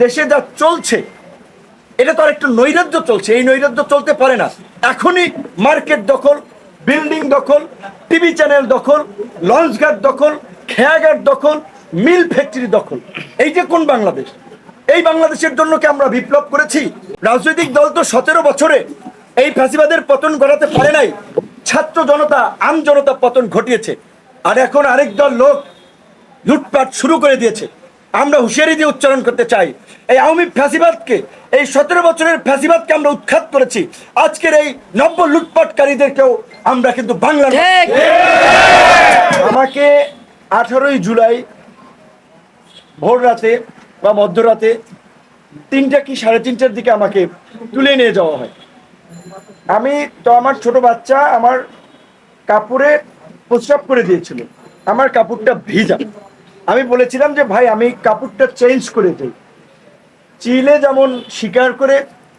দেশে যা চলছে, এটা তো আর একটু নৈরাজ্য চলছে, এই নৈরাজ্য চলতে পারে না। এখনই মার্কেট দখল, বিল্ডিং দখল, টিভি চ্যানেল দখল, লঞ্চ ঘাট দখল খেয়াঘাট দখল, মিল ফ্যাক্টরি দখল। এই যে কোন বাংলাদেশ? এই বাংলাদেশের জন্য কি আমরা বিপ্লব করেছি? রাজনৈতিক দল তো সতেরো বছরে এই ফাঁসিবাদের পতন ঘটাতে পারে নাই। ছাত্র জনতা, আম জনতা পতন ঘটিয়েছে। আর এখন আরেক দল লোক লুটপাট শুরু করে দিয়েছে। আমরা হুঁশিয়ারি দিয়ে উচ্চারণ করতে চাই এই আওয়ামী ফ্যাসিবাদকে এই সতেরো বছরের ফ্যাসিবাদকে আমরা উৎখাত করেছি। আজকের এই নব্য লুটপাটকারীদেরকেও আমরা কিন্তু বাংলা আমাকে আঠারোই জুলাই ভোর রাতে বা মধ্যরাতে তিনটা কি সাড়ে তিনটার দিকে আমাকে তুলে নিয়ে যাওয়া হয়। আমি তো আমার ছোট বাচ্চা আমার কাপড়ে প্রস্রাব করে দিয়েছিল। আমার কাপড়টা ভিজা। আমি বলেছিলাম যে ভাই আমি কাপড়টা চেঞ্জ করে দিই। চিলে যেমন শিকার করে,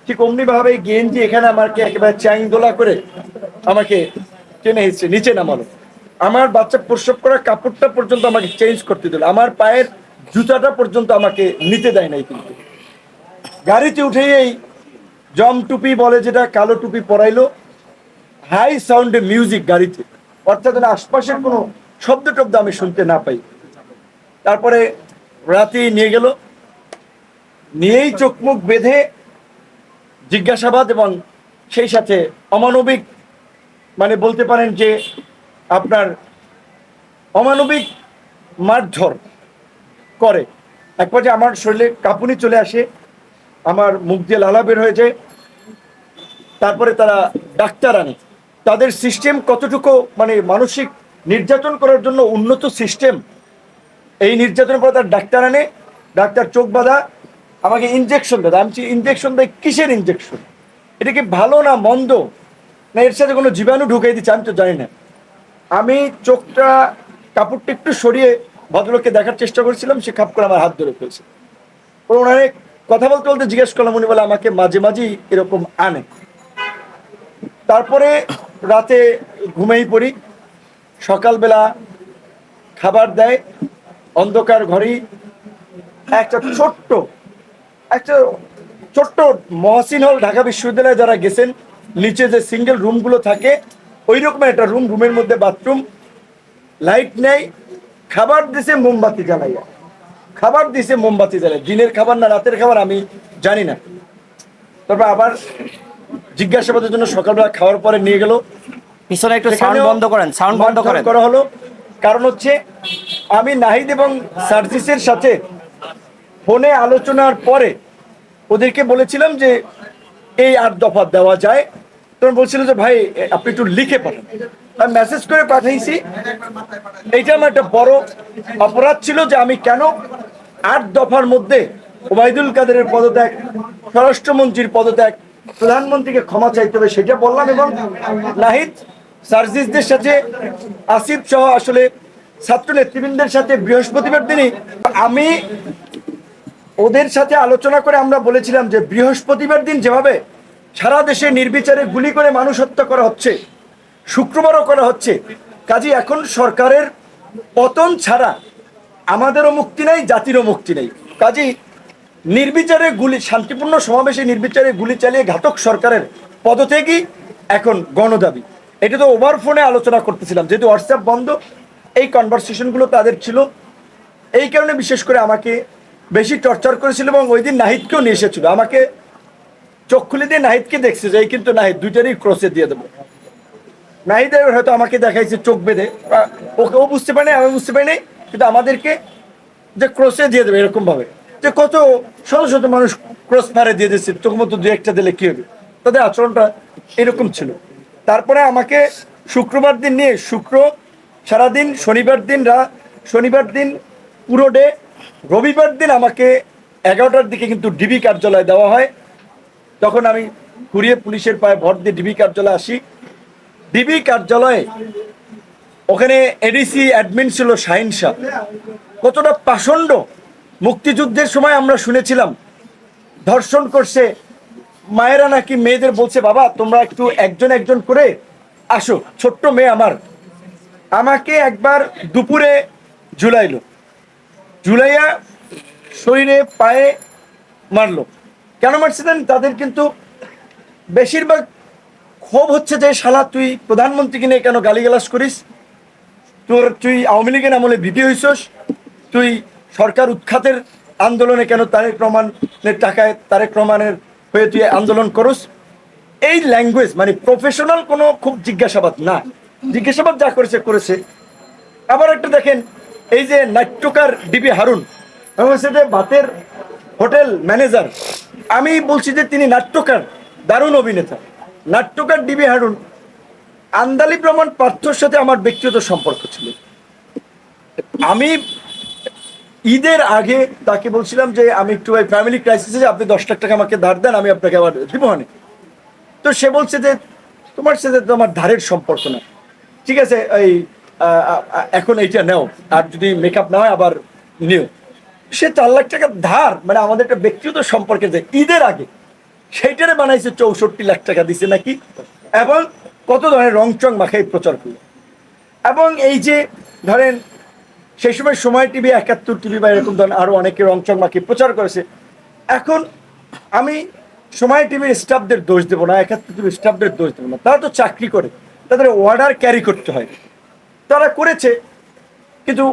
ঠিক অমনি ভাবে গেঞ্জি এখানে আমাকে একেবারে চ্যাং দোলা করে আমাকে টেনে হিসছে নিচে নামালো। আমার বাচ্চা প্রসব করা কাপড়টা পর্যন্ত আমাকে চেঞ্জ করতে দিল। আমার পায়ের জুতাটা পর্যন্ত আমাকে নিতে দেয় নাই কিন্তু। গাড়িতে উঠেই এই জম টুপি বলে যেটা কালো টুপি পরাইলো। হাই সাউন্ডে মিউজিক গাড়িতে। অর্থাৎ আশপাশের কোনো শব্দ টব্দ আমি শুনতে না পাই। তারপরে রাতে নিয়ে গেল। নিয়েই চোখ মুখ বেঁধে জিজ্ঞাসাবাদ এবং সেই সাথে অমানবিক মানে বলতে পারেন যে আপনার অমানবিক মারধর করে। এক পর্যায়ে আমার শরীরে কাঁপুনি চলে আসে, আমার মুখ দিয়ে লালা বের হয়ে যায়, তারপরে তারা ডাক্তার আনে। তাদের সিস্টেম কতটুকু মানে মানসিক নির্যাতন করার জন্য উন্নত সিস্টেম, এই নির্যাতনের পরে তার ডাক্তার আনে। ডাক্তার চোখ বাঁধা আমাকে ইনজেকশন দেয়। আমি ইনজেকশন দেয় কিসের ইনজেকশন এটা কি ভালো না মন্দ? না এর সাথে কোনো জীবাণু ঢুকিয়ে দিচ্ছে, আমি তো জানি না। আমি চোখটা, কাপড়টা একটু সরিয়ে ভদ্রলোককে দেখার চেষ্টা করেছিলাম, সে খাপ করে আমার হাত ধরে ফেলছে। ওনারে কথা বলতে বলতে জিজ্ঞেস করলাম, উনি বলে আমাকে মাঝে মাঝেই এরকম আনে। তারপরে রাতে ঘুমেই পড়ি, সকালবেলা খাবার দেয়, অন্ধকার ঘরেই, একটা ছোট্ট একটা ছোট্ট মহসিন হল ঢাকা বিশ্ববিদ্যালয়ে যারা গেছেন নিচে যে সিঙ্গেল রুমগুলো থাকে ওই রকম একটা রুম রুমের মধ্যে বাথরুম লাইট নেই খাবার দিছে মোমবাতি জ্বালাইয়া। খাবার দিছে মোমবাতি জ্বালাই দিনের খাবার না রাতের খাবার আমি জানি না। তারপর আবার জিজ্ঞাসাবাদের জন্য সকালবেলা খাওয়ার পরে নিয়ে গেল। পিছনে একটু সাউন্ড বন্ধ করেন সাউন্ড বন্ধ করেন। করা হলো। কারণ হচ্ছে আমি নাহিদ এবং সার্জিসের সাথে ফোনে আলোচনার পরে ওদেরকে বলেছিলাম যে এই আট দফা দেওয়া যায়। তখন বলছিল যে, ভাই, আপনি একটু লিখে পাঠান। আমি মেসেজ করে পাঠাইছি এইটা আমার একটা বড় অপরাধ ছিল যে আমি কেন আট দফার মধ্যে ওবায়দুল কাদেরের পদত্যাগ, স্বরাষ্ট্রমন্ত্রীর পদত্যাগ, প্রধানমন্ত্রীকে ক্ষমা চাইতে হবে সেটা বললাম এবং নাহিদ, সার্জিসদের সাথে, আসিফ সহ আসলে ছাত্র নেতৃবৃন্দের সাথে বৃহস্পতিবার দিনই আমি ওদের সাথে আলোচনা করে আমরা বলেছিলাম যে বৃহস্পতিবার দিন যেভাবে সারা দেশে নির্বিচারে গুলি করে মানুষ হত্যা করা হচ্ছে, শুক্রবারও করা হচ্ছে কাজে এখন সরকারের পতন ছাড়া আমাদেরও মুক্তি নাই, জাতিরও মুক্তি নেই। কাজেই নির্বিচারে গুলি, শান্তিপূর্ণ সমাবেশে নির্বিচারে গুলি চালিয়ে ঘাতক সরকারের পদত্যাগই এখন গণদাবি। এটা তো ওভার ফোনে আলোচনা করতেছিলাম, যেহেতু হোয়াটসঅ্যাপ বন্ধ, এই কনভারসেশনগুলো তাদের ছিল। এই কারণে বিশেষ করে আমাকে বেশি টর্চার করেছিল এবং ওই দিন নাহিদকেও নিয়ে এসেছিল। আমাকে চোখ খুলে দিয়ে নাহিদকে দেখছে যে, এই কিন্তু নাহিদ, দুইটারই ক্রসে দিয়ে দেবো। নাহিদের হয়তো আমাকে দেখাইছে চোখ বেঁধে। ওকে, ও বুঝতে পারে আমি বুঝতে পারি নাই, কিন্তু আমাদেরকে যে ক্রসে দিয়ে দেবে এরকম ভাবে যে কত শত শত মানুষ ক্রস ফায়ারে দিয়ে দিচ্ছে চোখ মতো দু একটা দিলে কি হবে? তাদের আচরণটা এরকম ছিল। তারপরে আমাকে শুক্রবার দিন নিয়ে, শুক্র সারাদিন, শনিবার দিন রা, শনিবার দিন পুরো ডে রবিবার দিন আমাকে এগারোটার দিকে কিন্তু ডিবি কার্যালয়ে দেওয়া হয়। তখন আমি ঘুরিয়ে পুলিশের পায়ে ভর দিয়ে ডিবি কার্যালয়ে আসি। ডিবি কার্যালয়ে ওখানে এডিসি অ্যাডমিন ছিল শাহিন শাহ। কতটা পাষণ্ড মুক্তিযুদ্ধের সময় আমরা শুনেছিলাম। ধর্ষণ করছে মায়েরা নাকি মেয়েদের বলছে, বাবা, তোমরা একটু একজন একজন করে আসো, ছোট্ট মেয়ে আমার। আমাকে একবার দুপুরে ঝুলাইলো। ঝুলাইয়া শরীরে পায়ে মারলো। কেন মারছে জানেন? তাদের কিন্তু বেশিরভাগ ক্ষোভ হচ্ছে যে, শালা, তুই প্রধানমন্ত্রীকে নিয়ে কেন গালিগালাজ করিস? তোর, তুই আওয়ামী লীগের আমলে বিপি হইছস। তুই সরকার উৎখাতের আন্দোলনে কেন তারেক রহমানের টাকায় তারেক রহমানের হয়ে তুই আন্দোলন করস? এই ল্যাঙ্গুয়েজ মানে প্রফেশনাল কোনো খুব জিজ্ঞাসাবাদ না। জিজ্ঞাসাবাদ যা করেছে করেছে। আবার একটা দেখেন এই যে নাট্যকার ডিবি হারুন, এবং যে বাতের হোটেল ম্যানেজার, আমি বলছি যে তিনি নাট্যকার, দারুণ অভিনেতা। নাট্যকার ডিবি হারুন, আন্দালি প্রমাণ পার্থর সাথে আমার ব্যক্তিগত সম্পর্ক ছিল। আমি ঈদের আগে তাকে বলছিলাম যে, আমি একটু ভাই ফ্যামিলি ক্রাইসিসে আপনি দশ লাখ টাকা আমাকে ধার দেন, আমি আপনাকে আবার দিব হানে। তো সে বলছে যে, তোমার সাথে তো আমার ধারের সম্পর্ক না ঠিক আছে, এই এখন এইটা নেও। আর যদি মেকআপ না হয়, আবার নিও। সে চার লাখ টাকা ধার মানে আমাদের একটা ব্যক্তিগত সম্পর্কে যে ঈদের আগে, সেইটারে বানাইছে চৌষট্টি লাখ টাকা দিছে নাকি? এবং কত ধরনের রং চং মাখাই প্রচার করল। এবং এই যে, ধরেন, সেই সময় সময় টিভি, একাত্তর টিভি বা এরকম ধরেন আরও অনেকে রংচং মাখিয়ে প্রচার করেছে। এখন আমি সময় টিভির স্টাফদের দোষ দেবো না, একাত্তর টিভির স্টাফদের দোষ দেবো না। তারা তো চাকরি করে, তাদের অর্ডার ক্যারি করতে হয়। তারা করেছে কিন্তু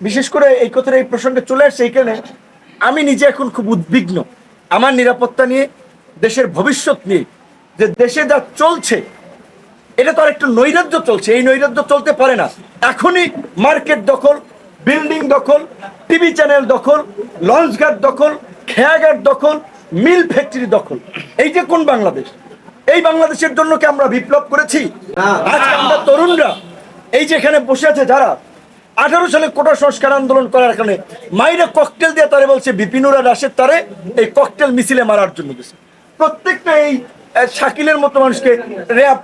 বিশেষ করে এই কথাটা এই প্রসঙ্গে চলে আসছে এইখানে আমি নিজে এখন খুব উদ্বিগ্ন। আমার নিরাপত্তা নিয়ে দেশের ভবিষ্যৎ নিয়ে যে দেশে যা চলছে এটা তো আর একটু নৈরাজ্য চলছে এই নৈরাজ্য চলতে পারে না। এখনই মার্কেট দখল বিল্ডিং দখল টিভি চ্যানেল দখল লঞ্চ ঘাট দখল খেয়াঘাট দখল মিল ফ্যাক্টরি দখল। এই যে কোন বাংলাদেশ? এই বাংলাদেশের জন্য কি আমরা বিপ্লব করেছি? আজকে আমরা তরুণরা এই যে এখানে বসে আছে যারা, আঠারো সালে কোটা সংস্কার আন্দোলন করার কারণে মাইরে ককটেল দিয়ে তারে বলছে বিপিনুরা রাশেদ তারে এই ককটেল মিছিলে মারার জন্য দিছে প্রত্যেকটা এই শাকিলের মতো মানুষকে র্যাব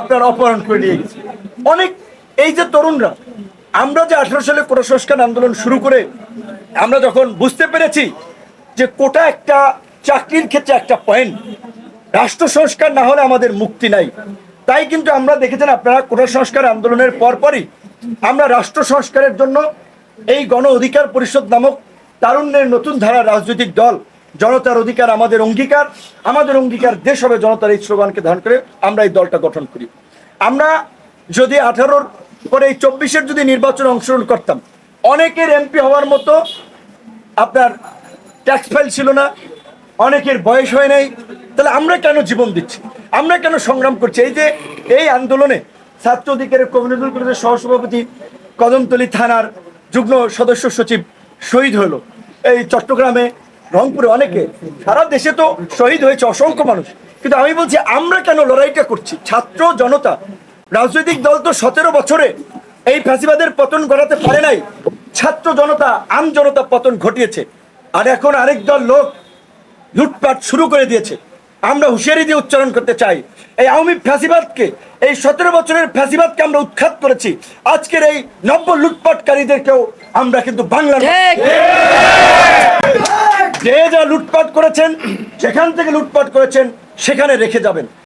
আপনার অপহরণ করে নিয়ে গেছে। অনেক, এই যে তরুণরা, আমরা যে আঠারো সালে কোটা সংস্কার আন্দোলন শুরু করে আমরা যখন বুঝতে পেরেছি যে কোটা একটা চাকরির ক্ষেত্রে একটা পয়েন্ট রাষ্ট্র সংস্কার না হলে আমাদের মুক্তি নাই। তাই কিন্তু আমরা দেখেছেন আপনারা কোটা সংস্কার আন্দোলনের পরপরই আমরা রাষ্ট্র সংস্কারের জন্য এই গণ অধিকার পরিষদ নামক তারুণ্যের নতুন ধারা রাজনৈতিক দল, জনতার অধিকার আমাদের অঙ্গীকার আমাদের অঙ্গীকার দেশ হবে জনতার এই স্লোগানকে ধারণ করে আমরা এই দলটা গঠন করি। আমরা যদি আঠারোর পরে এই চব্বিশের যদি নির্বাচনে অংশগ্রহণ করতাম, অনেকের এমপি হওয়ার মতো আপনার ট্যাক্স ফাইল ছিল না, অনেকের বয়স হয় নাই তাহলে আমরা কেন জীবন দিচ্ছি? আমরা কেন সংগ্রাম করছি? এই যে এই আন্দোলনে ছাত্র অধিকারের কমিউনিটি কলেজের সহসভাপতি কদমতলী থানার যুগ্ম সদস্য সচিব শহীদ হলো। এই চট্টগ্রামে, রংপুরে অনেকে, সারা দেশে তো শহীদ হয়েছে অসংখ্য মানুষ। কিন্তু আমি বলছি, আমরা কেন লড়াইটা করছি? ছাত্র জনতা, রাজনৈতিক দল তো সতেরো বছরে এই ফ্যাসিবাদের পতন ঘটাতে পারে নাই। ছাত্র জনতা, আম জনতা পতন ঘটিয়েছে। আর এখন আরেক দল লোক লুটপাট শুরু করে দিয়েছে। আমরা হুঁশিয়ারি দিয়ে উচ্চারণ করতে চাই। এই আওয়ামী ফ্যাসিবাদকে এই সতেরো বছরের ফ্যাসিবাদকে আমরা উৎখাত করেছি। আজকের এই নব্য লুটপাটকারীদেরকেও আমরা কিন্তু বাংলা যে যা লুটপাট করেছেন যেখান থেকে লুটপাট করেছেন সেখানে রেখে যাবেন।